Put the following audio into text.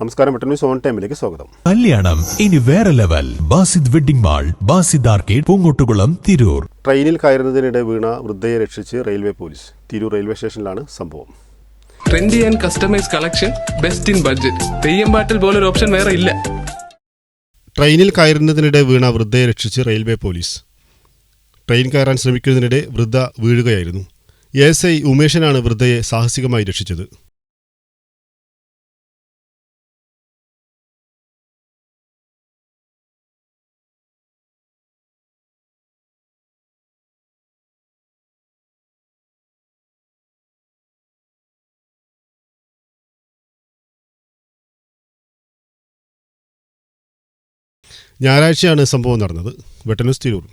നമസ്കാരം Vettan news on ടൈമിലേക്ക് സ്വാഗതം. കല്യാണം ഇനി വേറെ level. Basid wedding mall Basid arcade Poongottukulam Tirur. ട്രെയിനിൽ കയറുന്നതിനിടെ വീണ വൃദ്ധയെ രക്ഷിച്ച് റെയിൽവേ പോലീസ്. തിരൂർ റെയിൽവേ സ്റ്റേഷനിലാണ് സംഭവം. Trendy and customise collection best in budget. Theyyam പാട്ടിൽ പോലൊരു ഓപ്ഷൻ വേറെ ഇല്ല. ട്രെയിനിൽ കയറുന്നതിനിടെ വീണ വൃദ്ധയെ രക്ഷിച്ച് റെയിൽവേ പോലീസ്. ട്രെയിൻ കയറാൻ ശ്രമിക്കുന്നതിനിടെ വൃദ്ധ വീഴുകയായിരുന്നു. എസ് ഐ ഉമേഷനാണ് വൃദ്ധയെ സാഹസികമായി രക്ഷിച്ചത്. ഞായറാഴ്ചയാണ് സംഭവം നടന്നത്. വെട്ടനൂസ് തിരൂർ.